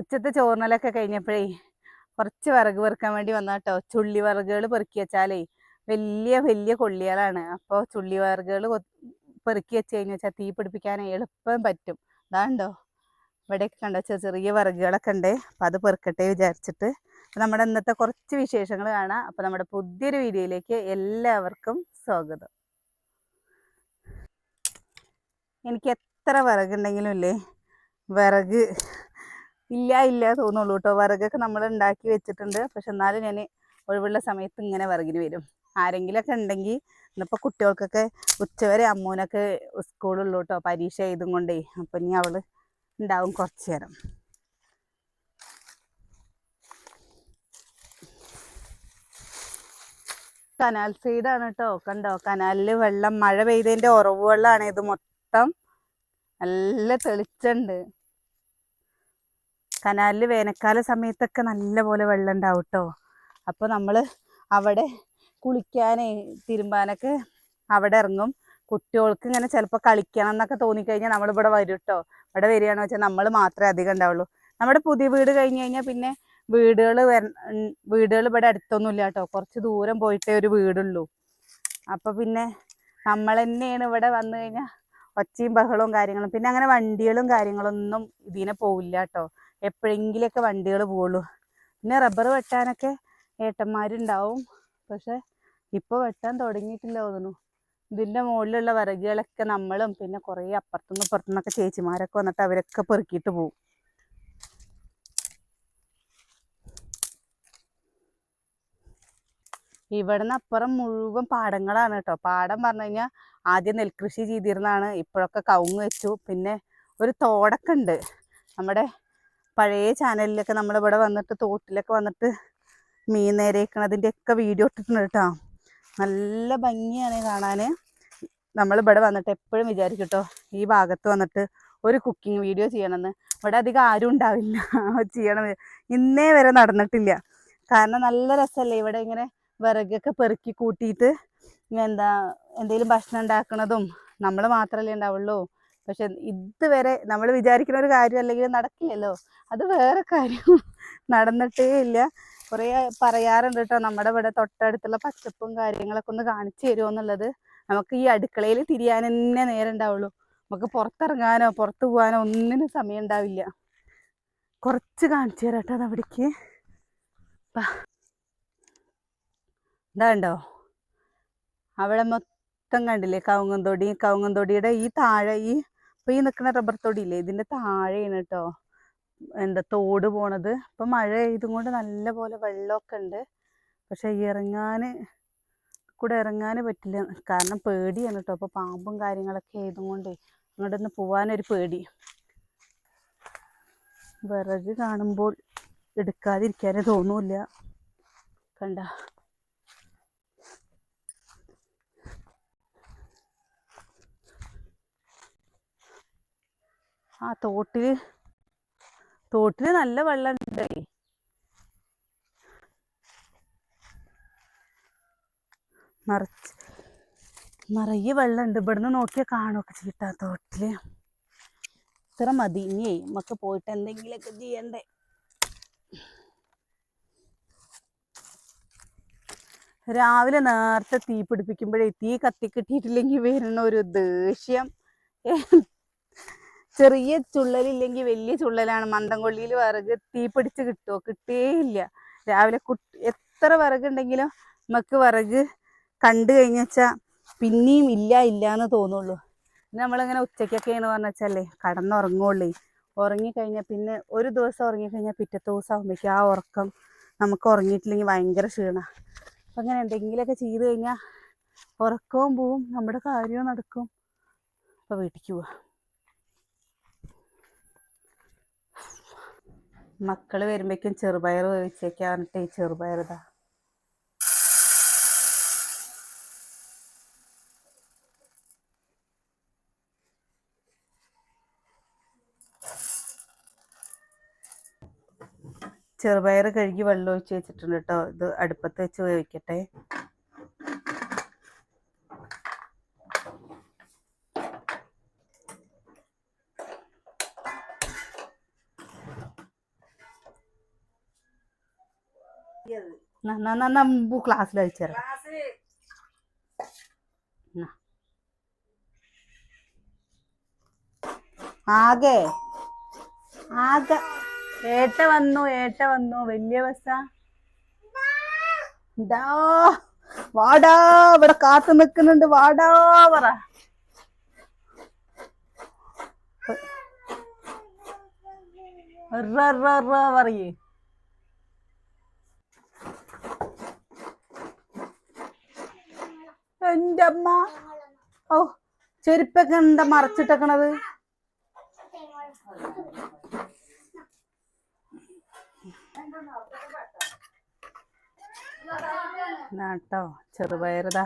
ഉച്ചത്തെ ചോറിനലൊക്കെ കഴിഞ്ഞപ്പോഴേ കുറച്ച് വിറക് പെറുക്കാൻ വേണ്ടി വന്ന കേട്ടോ ചുള്ളി വിറകുകൾ പെറുക്കി വെച്ചാലേ വലിയ വലിയ കൊള്ളികളാണ്. അപ്പോൾ ചുള്ളി വിറകുകൾ പെറുക്കി വെച്ച് കഴിഞ്ഞ് വെച്ചാൽ തീ പിടിപ്പിക്കാൻ എളുപ്പം പറ്റും. അതാണ്ടോ ഇവിടെയൊക്കെ കണ്ടോ? ചെറിയ ചെറിയ വിറകുകളൊക്കെ ഉണ്ട്. അപ്പം അത് പെറുക്കട്ടെ വിചാരിച്ചിട്ട്. നമ്മുടെ ഇന്നത്തെ കുറച്ച് വിശേഷങ്ങൾ കാണാം. അപ്പം നമ്മുടെ പുതിയൊരു വീഡിയോയിലേക്ക് എല്ലാവർക്കും സ്വാഗതം. എനിക്ക് എത്ര വിറകുണ്ടെങ്കിലും ഇല്ലേ? വിറക് ഇല്ല ഇല്ല തോന്നുള്ളൂ കേട്ടോ വിറകൊക്കെ നമ്മൾ ഉണ്ടാക്കി വെച്ചിട്ടുണ്ട്. പക്ഷെ എന്നാലും ഞാൻ ഒഴിവുള്ള സമയത്ത് ഇങ്ങനെ വിറകിന് വരും. ആരെങ്കിലുമൊക്കെ ഉണ്ടെങ്കിൽ ഇന്നിപ്പോൾ കുട്ടികൾക്കൊക്കെ ഉച്ചവരെ അമ്മൂനൊക്കെ സ്കൂളുള്ളൂ കേട്ടോ പരീക്ഷ എഴുതും കൊണ്ടേ. അപ്പം ഇനി അവൾ ഉണ്ടാവും കുറച്ച് നേരം. കനാൽ സൈഡാണ് കേട്ടോ കണ്ടോ? കനാലിൽ വെള്ളം മഴ പെയ്തതിന്റെ ഉറവ് വെള്ളമാണ് ഇത് മൊത്തം. നല്ല തെളിച്ചുണ്ട്. കനാലിൽ വേനൽക്കാല സമയത്തൊക്കെ നല്ലപോലെ വെള്ളം ഉണ്ടാവും കേട്ടോ അപ്പോൾ നമ്മൾ അവിടെ കുളിക്കാനേ തിരുമ്പാനൊക്കെ അവിടെ ഇറങ്ങും കുട്ടികൾക്ക് ഇങ്ങനെ ചിലപ്പോൾ കളിക്കണം എന്നൊക്കെ തോന്നിക്കഴിഞ്ഞാൽ നമ്മളിവിടെ വരും കേട്ടോ ഇവിടെ വരികയാണെന്ന് വെച്ചാൽ നമ്മൾ മാത്രമേ അധികം ഉണ്ടാവുള്ളൂ. നമ്മുടെ പുതിയ വീട് കഴിഞ്ഞ് കഴിഞ്ഞാൽ പിന്നെ വീടുകൾ വീടുകൾ ഇവിടെ അടുത്തൊന്നുമില്ല കേട്ടോ കുറച്ച് ദൂരം പോയിട്ടേ ഒരു വീടുള്ളൂ. അപ്പോൾ പിന്നെ നമ്മൾ തന്നെയാണ് ഇവിടെ വന്നു കഴിഞ്ഞാൽ ഒച്ചയും ബഹളവും കാര്യങ്ങളും. പിന്നെ അങ്ങനെ വണ്ടികളും കാര്യങ്ങളൊന്നും ഇതിനെ പോവില്ല കേട്ടോ എപ്പോഴെങ്കിലുമൊക്കെ വണ്ടികൾ പോവുള്ളൂ. പിന്നെ റബ്ബർ വെട്ടാനൊക്കെ ഏട്ടന്മാരുണ്ടാവും. പക്ഷെ ഇപ്പോൾ വെട്ടാൻ തുടങ്ങിയിട്ടില്ല തോന്നുന്നു. ഇതിന്റെ മുകളിലുള്ള വിറകുകളൊക്കെ നമ്മളും പിന്നെ കുറേ അപ്പുറത്തുനിന്ന് ഇപ്പുറത്തുനിന്നൊക്കെ ചേച്ചിമാരൊക്കെ വന്നിട്ട് അവരൊക്കെ പെറുക്കിയിട്ട് പോകും ഇവിടുന്ന് അപ്പുറം മുഴുവൻ പാടങ്ങളാണ് കേട്ടോ. പാടം പറഞ്ഞു കഴിഞ്ഞാൽ ആദ്യം നെൽകൃഷി ചെയ്തിരുന്നതാണ്. ഇപ്പോഴൊക്കെ കവുങ്ങ് വെച്ചു. പിന്നെ ഒരു തോടൊക്കെ ഉണ്ട്. നമ്മുടെ പഴയ ചാനലിലൊക്കെ നമ്മളിവിടെ വന്നിട്ട് തോട്ടിലൊക്കെ വന്നിട്ട് മീൻ നേരേക്കണതിന്റെ ഒക്കെ വീഡിയോ ഇട്ടിട്ടുണ്ട് കേട്ടോ. നല്ല ഭംഗിയാണ് കാണാൻ നമ്മളിവിടെ വന്നിട്ട് എപ്പോഴും വിചാരിക്കും കേട്ടോ ഈ ഭാഗത്ത് വന്നിട്ട് ഒരു കുക്കിംഗ് വീഡിയോ ചെയ്യണമെന്ന്. ഇവിടെ അധികം ആരും ഉണ്ടാവില്ല. ചെയ്യണം. ഇന്നേ വരെ നടന്നിട്ടില്ല. കാരണം നല്ല രസമല്ലേ ഇവിടെ ഇങ്ങനെ വിറകൊക്കെ പെറുക്കി കൂട്ടിയിട്ട് എന്താ എന്തെങ്കിലും ഭക്ഷണം ഉണ്ടാക്കണതും നമ്മൾ മാത്രമല്ലേ ഉണ്ടാവുള്ളൂ. പക്ഷെ ഇതുവരെ നമ്മൾ വിചാരിക്കുന്ന ഒരു കാര്യം അല്ലെങ്കിൽ നടക്കില്ലല്ലോ. അത് വേറെ കാര്യം. നടന്നിട്ടേ ഇല്ല. കുറേ പറയാറുണ്ട് കേട്ടോ നമ്മുടെ ഇവിടെ തൊട്ടടുത്തുള്ള പച്ചപ്പും കാര്യങ്ങളൊക്കെ ഒന്ന് കാണിച്ചു തരുമോ എന്നുള്ളത്. നമുക്ക് ഈ അടുക്കളയിൽ തിരിയാൻ തന്നെ നേരം ഉണ്ടാവുള്ളൂ. നമുക്ക് പുറത്തിറങ്ങാനോ പുറത്തു പോകാനോ ഒന്നിനും സമയം ഉണ്ടാവില്ല. കുറച്ച് കാണിച്ചു തരാം കേട്ടോ അവിടേക്ക് ഇതാണ്ടോ അവിടെ മൊത്തം കണ്ടില്ലേ കവുങ്ങന്തൊടി കവുങ്ങന്തൊടിയുടെ ഈ താഴെ ഈ ഇപ്പൊ ഈ നിൽക്കുന്ന റബ്ബർ തൊടിയില്ലേ ഇതിന്റെ താഴെയാണ് കേട്ടോ എന്താ തോട് പോണത്. ഇപ്പൊ മഴ ഇതും കൊണ്ട് നല്ല പോലെ വെള്ളമൊക്കെ ഉണ്ട്. പക്ഷെ ഇറങ്ങാന് കൂടെ ഇറങ്ങാൻ പറ്റില്ല. കാരണം പേടിയാണ് കേട്ടോ അപ്പൊ പാമ്പും കാര്യങ്ങളൊക്കെ ആയതും കൊണ്ടേ അങ്ങോട്ടൊന്ന് പോവാനൊരു പേടി. വിറക് കാണുമ്പോൾ എടുക്കാതിരിക്കാനേ തോന്നൂല്ല. കണ്ട? ആ തോട്ടിൽ തോട്ടിൽ നല്ല വെള്ളം ഉണ്ടായി നിറച്ച് നിറയെ വെള്ളം ഉണ്ട് ഇവിടുന്ന് നോക്കിയാൽ കാണുമൊക്കെ ചെയ്യട്ടാ തോട്ടിൽ. ഇത്ര മതി. ഇനിയേ നമുക്ക് പോയിട്ട് എന്തെങ്കിലുമൊക്കെ ചെയ്യണ്ടേ. രാവിലെ നേരത്തെ തീ പിടിപ്പിക്കുമ്പോഴേ തീ കത്തി കിട്ടിയിട്ടില്ലെങ്കിൽ വരുന്ന ഒരു ദേഷ്യം. ചെറിയ ചുള്ളലില്ലെങ്കിൽ വലിയ ചുള്ളലാണ്. മന്ദംകൊള്ളിയിൽ വിറക് തീ പിടിച്ച് കിട്ടുമോ കിട്ടേയില്ല. രാവിലെ കുട്ടി എത്ര വിറകുണ്ടെങ്കിലും നമുക്ക് വിറക് കണ്ടു കഴിഞ്ഞു പിന്നെയും ഇല്ല ഇല്ല എന്ന് തോന്നുള്ളൂ നമ്മളിങ്ങനെ ഉച്ചയ്ക്കൊക്കെയാണ് പറഞ്ഞു വെച്ചാലേ കടന്നുറങ്ങുള്ളേ. ഉറങ്ങിക്കഴിഞ്ഞാൽ പിന്നെ ഒരു ദിവസം ഉറങ്ങിക്കഴിഞ്ഞാൽ പിറ്റത്തെ ദിവസം ആകുമ്പോഴേക്കും ആ ഉറക്കം നമുക്ക് ഉറങ്ങിയിട്ടില്ലെങ്കിൽ ഭയങ്കര ക്ഷീണമാണ് അപ്പം അങ്ങനെ എന്തെങ്കിലുമൊക്കെ ചെയ്ത് കഴിഞ്ഞാൽ ഉറക്കവും പോവും നമ്മുടെ കാര്യവും നടക്കും. അപ്പോൾ വീട്ടിലേക്ക് പോവാം. മക്കൾ വരുമ്പോഴേക്കും ചെറുപയർ വേവിച്ചേക്കാറുണ്ട് ഈ ചെറുപയർ ഇതാ ചെറുപയർ കഴുകി വെള്ളം ഒഴിച്ച് വെച്ചിട്ടുണ്ട് കേട്ടോ ഇത് അടുപ്പത്ത് വെച്ച് വേവിക്കട്ടെ. ക്ലാസ്സിൽ അയച്ചു തരാം എന്നാ. ആകെ ആകെ. ഏട്ട വന്നു ഏട്ട വന്നു. വലിയ ബസ്സ. ഇതാ വാടാ ഇവിടെ കാത്തു നിൽക്കുന്നുണ്ട്. വാടാ പറ. പറയേ എന്റെ അമ്മ ഓ ചെരുപ്പൊക്കെ എന്താ മറച്ചിട്ടേക്കണത്? ട്ടോ ചെറുപയറുതാ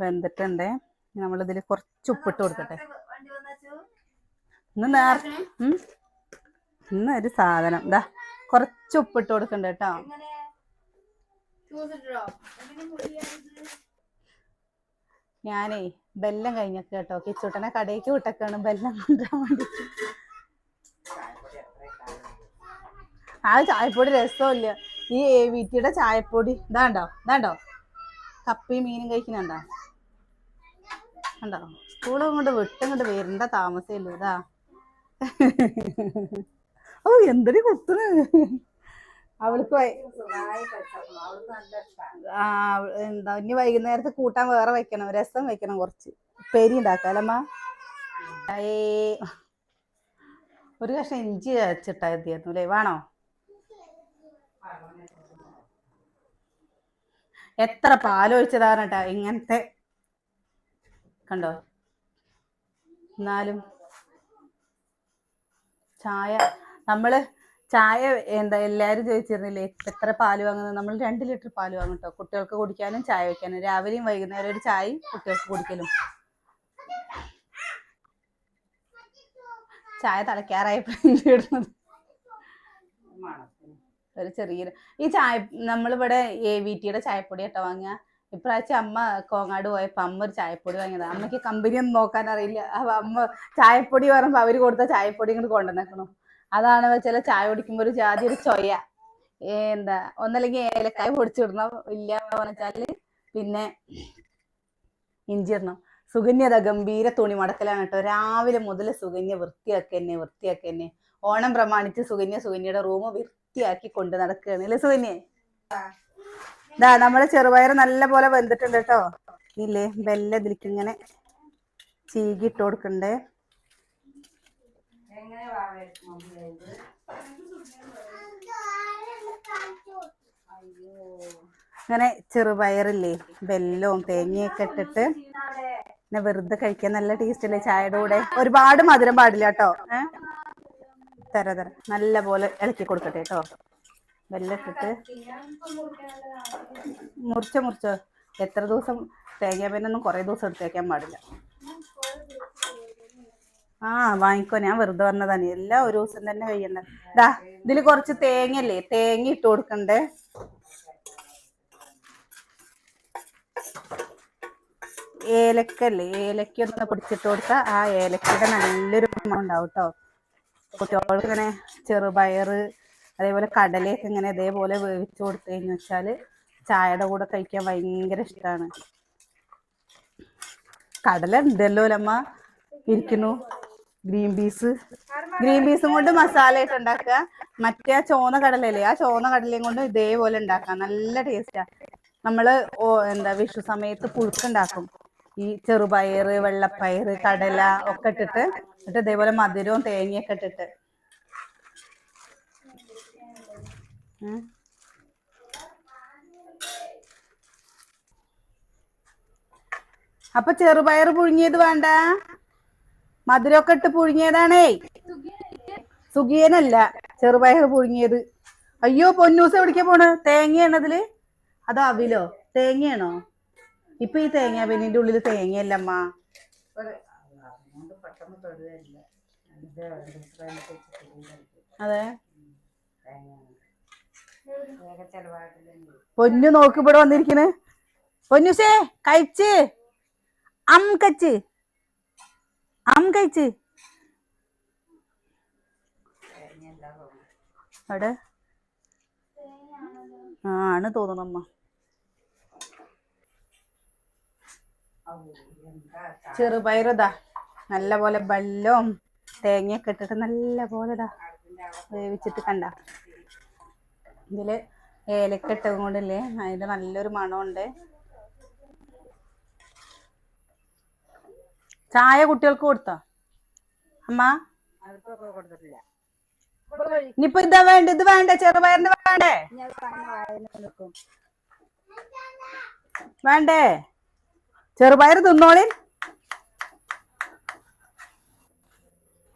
വെന്തിട്ടുണ്ടേ. നമ്മളിതിൽ കുറച്ച് ഉപ്പിട്ട് കൊടുക്കട്ടെ. ഇന്ന് നേർ. ഇന്ന് ഒരു സാധനം. ഇതാ കുറച്ച് ഉപ്പിട്ട് കൊടുക്കണ്ട കേട്ടോ ഞാനേ ബെല്ലം കഴിഞ്ഞൊക്കെ കേട്ടോ കിച്ചൂട്ടനെ കടയ്ക്ക് വിട്ടൊക്കെയാണ് ബെല്ലം കൊണ്ടുവരാൻ വേണ്ടി. ആ ചായപ്പൊടി രസമില്ല. ഈ വീട്ടിയുടെ ചായപ്പൊടി. ഇതാണ്ടോ ഇതാണ്ടോ കപ്പി മീനും കഴിക്കുന്നുണ്ടോ? ഉണ്ടോ സ്കൂളും ഇങ്ങോട്ട് വിട്ടും കൊണ്ട് വരണ്ട താമസമില്ല ഇതാ. ഓ എന്തൊരു കുത്തുണ്. അവൾക്ക് ആ എന്താ ഇനി വൈകുന്നേരത്ത് കൂട്ടാൻ വേറെ വെക്കണം. രസം വെക്കണം കുറച്ച്. പെരി ഉണ്ടാക്കാലമ്മ. ഒരു കഷ്ണം ഇഞ്ചി വെച്ചിട്ടാ മതിയായിരുന്നു അല്ലേ? വേണോ? എത്ര പാലൊഴിച്ചതാണ് കേട്ടാ ഇങ്ങനത്തെ. കണ്ടോ? എന്നാലും ചായ നമ്മൾ ചായ എന്താ എല്ലാരും ചോദിച്ചിരുന്നില്ലേ എത്ര പാൽ വാങ്ങുന്നത്? നമ്മൾ രണ്ട് ലിറ്റർ പാൽ വാങ്ങും കേട്ടോ കുട്ടികൾക്ക് കുടിക്കാനും ചായ വെക്കാനും. രാവിലെയും വൈകുന്നേരം ഒരു ചായ കുട്ടികൾക്ക് കുടിക്കലും. ചായ തിളയ്ക്കാറായപ്പോഴും ഇടുന്നത്. ഒരു ചെറിയ ഈ ചായ നമ്മളിവിടെ എ വി ടിയുടെ ചായപ്പൊടി കേട്ടോ വാങ്ങിയ ഇപ്രാവശ്യം അമ്മ കോങ്ങാട് പോയപ്പോ അമ്മ ഒരു ചായപ്പൊടി വാങ്ങിയത്. അമ്മയ്ക്ക് കമ്പനി ഒന്നും നോക്കാൻ അറിയില്ല. അമ്മ ചായപ്പൊടി പറയുമ്പോ അവർ കൊടുത്ത ചായപ്പൊടി ഇങ്ങോട്ട് കൊണ്ടുവന്നേക്കണു. അതാണ് ചില ചായ കുടിക്കുമ്പോ ഒരു ജാതി ഒരു ചൊയ. എന്താ ഒന്നല്ലെങ്കിൽ ഏലക്കായ പൊടിച്ചിടണം ഇല്ല പറഞ്ഞാൽ പിന്നെ ഇഞ്ചി ഇടണം സുകന്യത ഗംഭീര തുണി മടക്കലാണ് കേട്ടോ. രാവിലെ മുതൽ സുകന്യ വൃത്തിയാക്കി തന്നെ വൃത്തിയാക്കി തന്നെ. ഓണം പ്രമാണിച്ച് സുകന്യ സുകന്യയുടെ റൂം വൃത്തിയാക്കി കൊണ്ട് നടക്കുകയാണ്. അല്ലേ സുകന്യെ? ഇതാ നമ്മുടെ ചെറുപയർ നല്ല പോലെ വെന്തിട്ടുണ്ട് കേട്ടോ. ഇല്ലേ ബെല്ല ഇതിലേക്ക് ഇങ്ങനെ ഇട്ട് കൊടുക്കണ്ടേ ഇങ്ങനെ ചെറുപയറില്ലേ ബെല്ലവും തേങ്ങയൊക്കെ ഇട്ടിട്ട് പിന്നെ വെറുതെ കഴിക്കാൻ നല്ല ടേസ്റ്റ് അല്ലേ ചായയുടെ കൂടെ? ഒരുപാട് മധുരം പാടില്ല കേട്ടോ. തര തര. നല്ല പോലെ ഇളക്കി കൊടുക്കട്ടെ കേട്ടോ. വെല്ലം ഇട്ടിട്ട്. മുറിച്ച മുറിച്ചോ. എത്ര ദിവസം തേങ്ങ പിന്നൊന്നും കുറേ ദിവസം എടുത്തേക്കാൻ പാടില്ല. ആ വാങ്ങിക്കോ. ഞാൻ വെറുതെ വന്നതാണ് എല്ലാം ഒരു ദിവസം തന്നെ കഴിയണ്ട. ദാ ഇതിൽ കുറച്ച് തേങ്ങയല്ലേ? തേങ്ങ ഇട്ട് കൊടുക്കണ്ടേ? ഏലക്കല്ലേ ഏലക്ക ഒന്ന് പിടിച്ചിട്ട് കൊടുത്താൽ ആ ഏലക്കയുടെ നല്ലൊരു ഉണ്ടാവും കേട്ടോ കുട്ടികൾക്ക് ഇങ്ങനെ ചെറുപയറ് അതേപോലെ കടലയൊക്കെ ഇങ്ങനെ ഇതേപോലെ വേവിച്ച് കൊടുത്തു വെച്ചാൽ ചായയുടെ കൂടെ കഴിക്കാൻ ഭയങ്കര ഇഷ്ടമാണ് കടല ഉണ്ടല്ലോ ഇരിക്കുന്നു. Green peas. ഗ്രീൻ പീസും കൊണ്ട് മസാല ഇട്ട് ഉണ്ടാക്കുക. മറ്റേ ആ ചോന്ന കടലല്ലേ ആ ചോന്ന കടലയും കൊണ്ട് ഇതേപോലെ ഉണ്ടാക്കാം നല്ല ടേസ്റ്റാ നമ്മൾ ഓ എന്താ വിഷു സമയത്ത് പുഴുക്കുണ്ടാക്കും. ഈ ചെറുപയർ വെള്ളപ്പയറ് കടല ഒക്കെ ഇട്ടിട്ട് എന്നിട്ട് ഇതേപോലെ മധുരവും തേങ്ങയൊക്കെ ഇട്ടിട്ട്. അപ്പൊ ചെറുപയർ പുഴുങ്ങിയത് വേണ്ട. മധുരമൊക്കെ ഇട്ട് പുഴുങ്ങിയതാണേ. സുഖിയനല്ല ചെറുപയർ പുഴുങ്ങിയത്. അയ്യോ പൊന്നൂസ് എവിടേക്കാ പോണ്? തേങ്ങയാണ് അതിൽ അതോ അവിലോ? തേങ്ങയാണോ? ഇപ്പൊ ഈ തേങ്ങ പിന്നിന്റെ ഉള്ളിൽ തേങ്ങയല്ലമ്മ. അതെ. പൊന്നു നോക്കി വന്നിരിക്കണ്. പൊന്നുസേ കഴിച്ച്. അം കച്ച്. അം കഴിച്ച്. അവിടെ? ആ ആണ് തോന്നണമ്മ ചെറുപയറുതാ. നല്ല പോലെ വെള്ളവും തേങ്ങയൊക്കെ ഇട്ടിട്ട് നല്ല പോലെ ഇതാ വേവിച്ചിട്ട് കണ്ട. ഇതിൽ ഏലക്ക ഇട്ടത് കൊണ്ടല്ലേ? അതിന്റെ നല്ലൊരു മണമുണ്ട് ചായ കുട്ടികൾക്ക് കൊടുത്തോ? അമ്മ? കൊടുത്തിട്ടില്ല. ഇനിയിപ്പൊ ഇതാ വേണ്ട? ഇത് വേണ്ട? ചെറുപയറിന് വേണ്ടേ? വേണ്ടേ? ചെറുപയർ തിന്നോളി.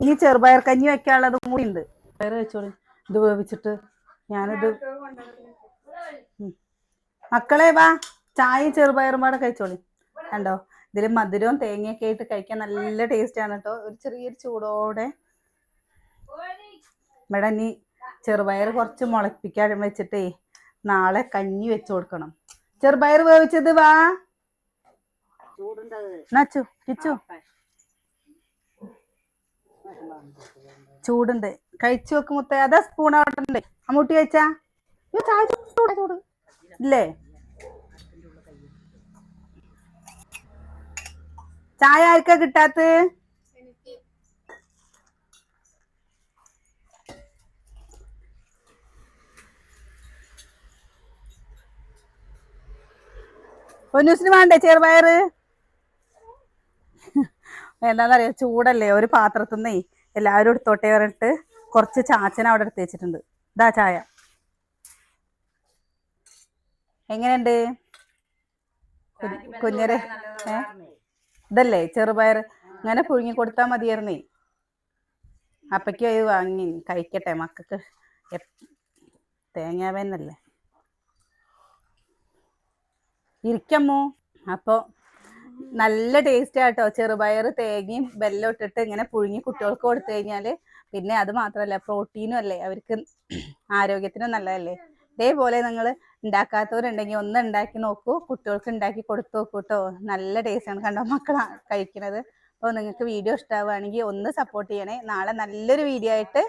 ഈ ചെറുപയർ കഞ്ഞി വെക്കാനുള്ളത് കൂടി ഉണ്ട്. പയർ വെച്ചോളി. ഇത് വേവിച്ചിട്ട് ഞാനിത്. മക്കളെ വാ. ചായ ചെറുപയറും പാടെ കഴിച്ചോളി. കണ്ടോ? ഇതിൽ മധുരവും തേങ്ങയൊക്കെ ആയിട്ട് കഴിക്കാൻ നല്ല ടേസ്റ്റ് ആണ് കേട്ടോ ഒരു ചെറിയൊരു ചൂടോടെ ഇവിടെ ഇനി ചെറുപയർ കുറച്ച് മുളപ്പിക്കാൻ വെച്ചിട്ടേ നാളെ കഞ്ഞി വെച്ച് കൊടുക്കണം. ചെറുപയർ വേവിച്ചത് വാ. നച്ചു കിച്ചു ചൂടുണ്ട്. കഴിച്ചു വെക്ക് മുത്തേ. അതാ സ്പൂൺ അവിടെ ഉണ്ട്. അമ്മൂട്ടി കഴിച്ചാ? ചൂട്. ഇല്ലേ? ചായ ആർക്കാ കിട്ടാത്ത പൊന്നൂസിന് വേണ്ടേ ചെറുപയറ് എന്താണെന്നറിയാം ചൂടല്ലേ ഒരു പാത്രത്തിൽ നിന്നേ എല്ലാവരും എടുത്തോട്ടെ പറഞ്ഞിട്ട് കുറച്ച് ചാച്ചൻ അവിടെ എടുത്ത് വെച്ചിട്ടുണ്ട്. ഇതാ ചായ. എങ്ങനെയുണ്ട്? കുഞ്ഞരെ ഏ? ഇതല്ലേ ചെറുപയർ ഇങ്ങനെ പുഴുങ്ങി കൊടുത്താൽ മതിയായിരുന്നേ. അപ്പയ്ക്കും അത് വാങ്ങി കഴിക്കട്ടെ മക്കൾക്ക്. തേങ്ങാവേന്നല്ലേ ഇരിക്കമ്മോ? അപ്പോ നല്ല ടേസ്റ്റ് ആട്ടോ. ചെറുപയർ തേങ്ങയും വെല്ലം ഇട്ടിട്ട് ഇങ്ങനെ പുഴുങ്ങി കുട്ടികൾക്ക് കൊടുത്തു കഴിഞ്ഞാൽ പിന്നെ അത് മാത്രമല്ല പ്രോട്ടീനും അല്ലേ അവർക്ക് ആരോഗ്യത്തിനും നല്ലതല്ലേ. ഇതേപോലെ നിങ്ങൾ ഉണ്ടാക്കാത്തവരുണ്ടെങ്കിൽ ഒന്ന് ഉണ്ടാക്കി നോക്കൂ കുട്ടികൾക്ക് ഉണ്ടാക്കി കൊടുത്തു നോക്കൂ കേട്ടോ നല്ല ടേസ്റ്റാണ് കണ്ടോ മക്കളാണ് കഴിക്കുന്നത് അപ്പോൾ നിങ്ങൾക്ക് വീഡിയോ ഇഷ്ടമാവുകയാണെങ്കിൽ ഒന്ന് സപ്പോർട്ട് ചെയ്യണേ. നാളെ നല്ലൊരു വീഡിയോ ആയിട്ട്